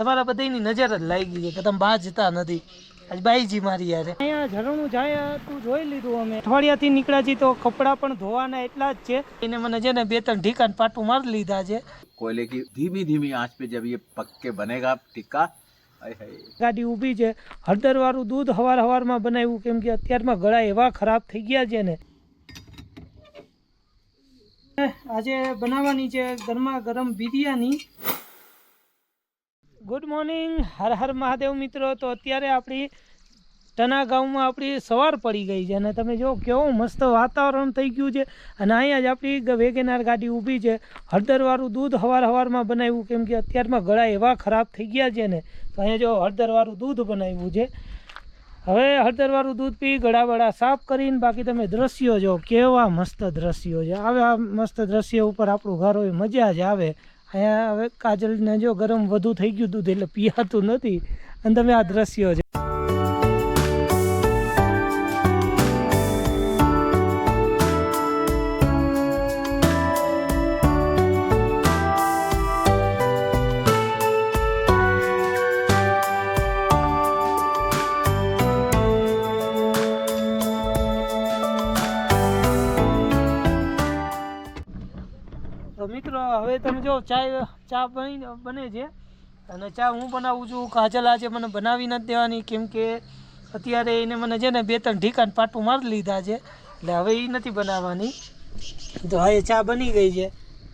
તમારા બધાની નજર જ લાગી છે કે તમે બહાર જતા નથી. આજ બાઈજી મારી યારે. અહીંયા ઝરણું જાય તું જોઈ લીધું અમે. અઠવાડિયાથી નીકળ્યા છીએ તો કપડાં પણ ધોવાના એટલા જ છે. એને મને છે ને બે ત્રણ ઢીકાન પાટું મારી લીધા છે. કોયલે કી ધીમી ધીમી આંચ પે જબ પક્કે બનેગા ટીકા. ગાડી ઊભી છે. હળદરવાળું દૂધ હવાર હવારમાં બનાવ્યું કેમ કે અત્યારમાં ગળા એવા ખરાબ થઈ ગયા છે ને. આજે બનાવવાની છે ગરમા ગરમ બિરયાની. ગુડ મોર્નિંગ હર હર મહાદેવ મિત્રો. તો અત્યારે આપણી ટના ગામમાં આપણી સવાર પડી ગઈ છે અને તમે જો કેવું મસ્ત વાતાવરણ થઈ ગયું છે અને અહીંયા જ આપણી વેગેનાર ગાડી ઊભી છે. હળદરવાળું દૂધ હવાર હવારમાં બનાવ્યું, કેમ કે અત્યારમાં ગળા એવા ખરાબ થઈ ગયા છે ને, તો અહીંયા જો હળદરવાળું દૂધ બનાવ્યું છે. હવે હળદરવાળું દૂધ પી ગળાવડા સાફ કરીને બાકી તમે દ્રશ્યો જો કેવા મસ્ત દ્રશ્યો છે. આવે આ મસ્ત દ્રશ્ય ઉપર આપણું ઘર હોય મજા જ આવે. અહીંયા હવે કાજલને જો ગરમ વધુ થઈ ગયું દૂધ એટલે પીયાતું નથી. અને તમે આ દ્રશ્યો છે મિત્રો, હવે તમે જો ચા ચા બની છે. અને ચા હું બનાવું છું કાજલ આજે મને બનાવી નથી દેવાની, કેમ કે અત્યારે એને મને છે ને બે ત્રણ ઢીકાન પાટું મારી લીધા છે, એટલે હવે એ નથી બનાવવાની. તો હવે ચા બની ગઈ છે.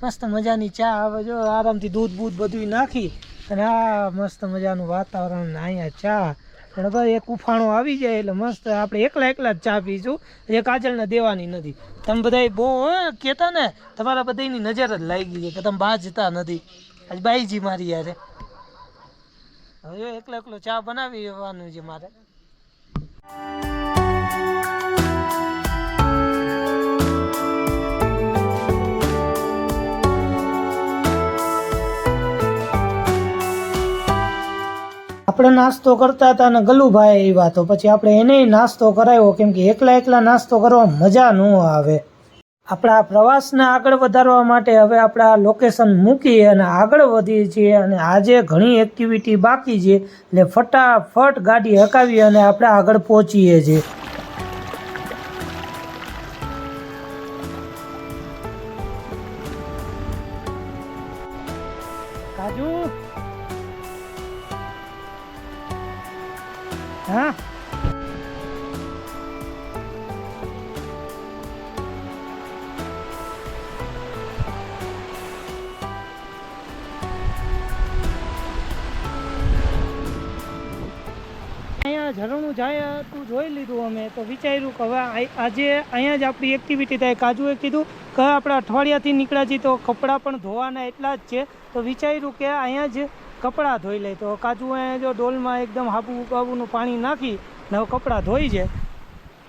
મસ્ત મજાની ચા, હવે જો આરામથી દૂધ બૂધ બધું નાખી, અને આ મસ્ત મજાનું વાતાવરણ, અહીંયા ચા પણ હવે એક ઉફાણો આવી જાય એટલે મસ્ત આપણે એકલા એકલા જ ચા પીશું. એ કાજલને દેવાની નથી. તમે બધા બહુ કહેતા ને, તમારા બધાની નજર જ લાગી છે કે તમે બહાર જતા નથી. આજ બાઈજી મારી યારે. હવે એકલો એકલો ચા બનાવી લેવાનું છે મારે. આપણે નાસ્તો કરતા હતા અને ગલુભાઈ આવ્યા તો પછી આપણે એને નાસ્તો કરાવ્યો, કેમ કે એકલા એકલા નાસ્તો કરવા મજા ન આવે. આપણા પ્રવાસને આગળ વધારવા માટે હવે આપણા લોકેશન મૂકી અને આગળ વધીએ છીએ અને આજે ઘણી એક્ટિવિટી બાકી છે. એટલે ફટાફટ ગાડી હકાવી અને આપણે આગળ પહોંચીએ છીએ. કાજુ હા. ઝરણું જાય તું જોઈ લીધું અમે, તો વિચાર્યું કે હવે આજે અહીંયા જ આપણી એક્ટિવિટી થાય. કાજુએ કીધું કે આપણે અઠવાડિયાથી નીકળ્યા છીએ તો કપડાં પણ ધોવાના એટલા જ છે. તો વિચાર્યું કે અહીંયા જ કપડાં ધોઈ લે તો કાજુ અહીંયા જો ડોલમાં એકદમ હાબુ બાબુનું પાણી નાખી ને હવે કપડાં ધોઈ છે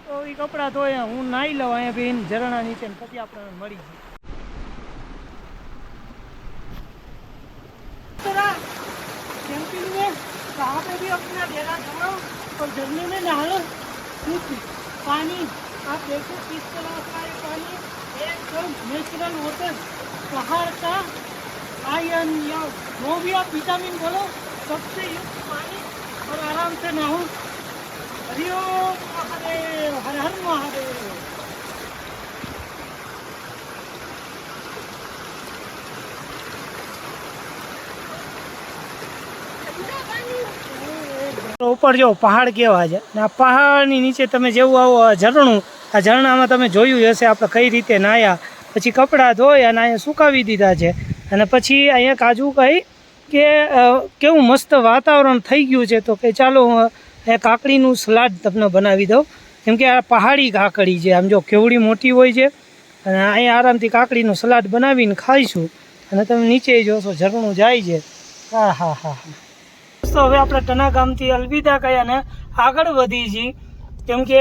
તો એ કપડાં ધોઈ હું નાહી લઉં અહીંયા બેન ઝરણા નીચે ને પછી આપણે મળી જઈએ कैंपिंग में कहाँ पे भी अपना डेरा जमाओ और झरने में नहाओ कुछ पानी आप देखो किस तरह का ये पानी एकदम नेचुरल वाटर पहाड़ का आयरन या जो भी आप विटामिन बोलो सबसे युक्त पानी और आराम से नहाओ हरिओम महादेव हर हर महादेव ઉપર જો પહાડ કેવા છે ને આ પહાડની નીચે તમે જેવું આવો આ ઝરણું આ ઝરણામાં તમે જોયું હશે આપણે કઈ રીતે નાહ્યા પછી કપડાં ધોઈ અને અહીંયા સુકાવી દીધા છે અને પછી અહીંયા કાજુ કહી કે કેવું મસ્ત વાતાવરણ થઈ ગયું છે, તો કે ચાલો હું એ કાકડીનું સલાડ તમને બનાવી દઉં. કેમ કે આ પહાડી કાકડી છે, આમ જો કેવડી મોટી હોય છે, અને અહીંયા આરામથી કાકડીનું સલાડ બનાવીને ખાઈશું. અને તમે નીચે જોશો, ઝરણું જાય છે. હા હા હા હા. તો હવે આપણે ટના ગામથી અલવિદા કયા ને આગળ વધી છીએ. કેમ કે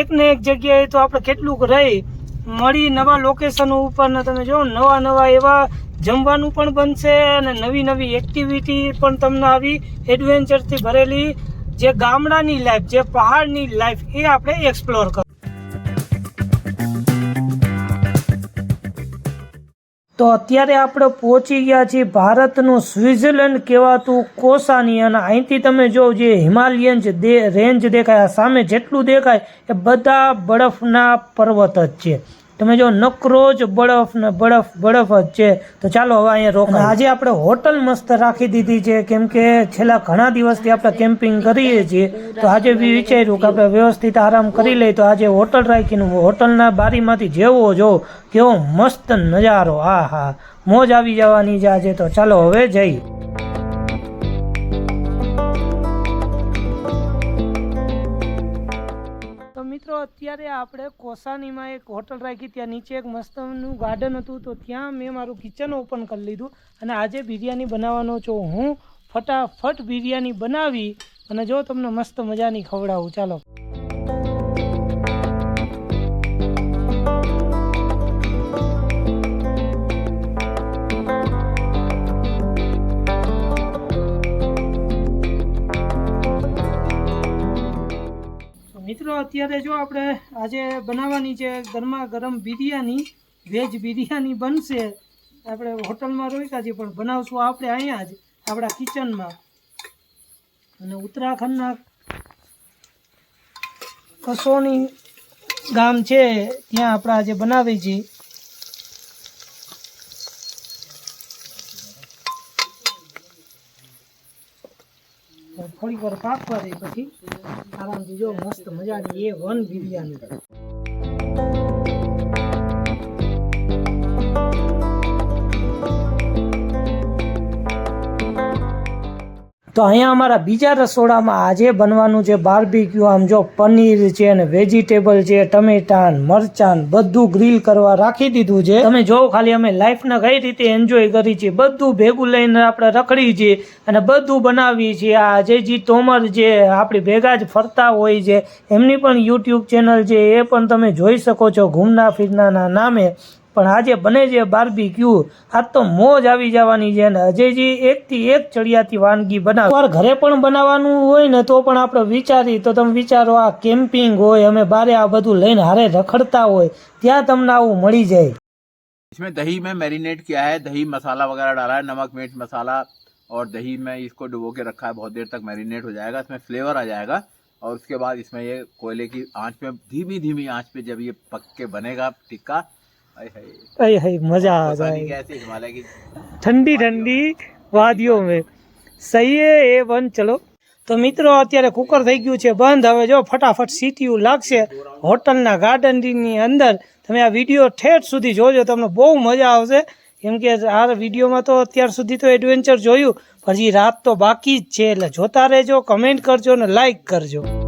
એકને એક જગ્યાએ તો આપણે કેટલુંક રહી. મળી નવા લોકેશન ઉપરના તમે જો નવા નવા એવા જમવાનું પણ બનશે અને નવી નવી એક્ટિવિટી પણ તમને આવી એડવેન્ચરથી ભરેલી જે ગામડાની લાઈફ જે પહાડની લાઈફ એ આપણે એક્સપ્લોર કર તો અત્યારે આપણે પહોંચી ગયા છીએ ભારતનું સ્વિટ્ઝરલેન્ડ કહેવાતું કોસાની અને અહીંથી તમે જો જે હિમાલયન દે રેન્જ દેખાય સામે જેટલું દેખાય એ બધા બરફના પર્વત જ છે. તમે જો નકરો જ બરફ ને બરફ બરફ જ છે. તો ચાલો હવે અહીંયા રોકાય આજે આપણે હોટલ મસ્ત રાખી દીધી છે. કેમ કે છેલ્લા ઘણા દિવસથી આપણે કેમ્પિંગ કરીએ છીએ. તો આજે બી વિચાર્યું કે આપણે વ્યવસ્થિત આરામ કરી લઈએ. તો આજે હોટલ રાખીને હોટલના બારીમાંથી જેવો જો કેવો મસ્ત નજારો. હા હા મોજ આવી જવાની છે આજે. તો ચાલો હવે જઈ અત્યારે આપણે કોસાનીમાં એક હોટલ રાખી, ત્યાં નીચે એક મસ્તનું ગાર્ડન હતું, તો ત્યાં મેં મારું કિચન ઓપન કરી લીધું અને આજે બિરયાની બનાવવાનો છું. હું ફટાફટ બિરયાની બનાવી અને જો તમને મસ્ત મજાની ખવડાવું. ચાલો. અત્યારે જો આપણે આજે બનાવવાની છે ગરમા ગરમ બિરયાની, વેજ બિરયાની બનશે, આપણે હોટલમાં રોક્યા છીએ પણ બનાવશું આપણે અહીંયા જ, આપણા કિચનમાં. અને ઉત્તરાખંડના કસોની ગામ છે, ત્યાં આપણે આજે બનાવી છીએ. થોડીક વાર પાકવા દે પછી આરામથી જો મસ્ત મજાની એ વન બિરયાની. તો અહીંયા અમારા બીજા રસોડામાં આજે બનવાનું છે બાર્બીક્યુ આમ જો પનીર છે ને વેજીટેબલ છે ટમેટાન મરચાન બધું ગ્રીલ કરવા રાખી દીધું છે. તમે જોવો ખાલી અમે લાઈફને કઈ રીતે એન્જોય કરી છે. બધું ભેગું લઈને આપણે રખડી છીએ અને બધું બનાવીએ છીએ આ અજયજી તોમર જે આપણી ભેગા જ ફરતા હોય છે, એમની પણ યુટ્યુબ ચેનલ છે, એ પણ તમે જોઈ શકો છો. ઘૂમના ફિરનાના નામે. પણ આજે બને છે બારબી ક્યુ આજ તો મોજ આવી જવાની છે અને અજયજી એકથી એક ચડિયાતી વાનગી બનાવે વાર ઘરે પણ બનાવવાનું હોય ને તો પણ આપણે વિચારી તો તમે વિચારો આ કેમ્પિંગ હોય અમે બારે આ બધું લઈને હારે રખડતા હોય ત્યાં તમને આવું મળી જાય इसमें दही में मैरिनेट किया है दही मसाला वगैरह डाला है नमक मिर्च मसाला और दही में इसको डुबो के रखा है बहुत देर तक मैरिनेट हो जाएगा इसमें फ्लेवर आ जाएगा और उसके बाद इसमें ये कोयले की आंच पे धीमी धीमी आंच पे जब ये पक के बनेगा टिक्का अय है अय है मजा आ पता नहीं जाएगा कैसे हिमालय की ઠંડી ઠંડી વાદીઓ મેં સહી હે એ બંધ ચલો તો મિત્રો અત્યારે કુકર થઈ ગયું છે બંધ હવે જો ફટાફટ સીટીયું લાગશે હોટલના ગાર્ડનની અંદર તમે આ વિડીયો ઠેઠ સુધી જોજો તમને બહુ મજા આવશે કેમ કે આ વિડીયોમાં તો અત્યાર સુધી તો એડવેન્ચર જોયું પછી રાત તો બાકી જ છે એટલે જોતા રહેજો કમેન્ટ કરજો ને લાઈક કરજો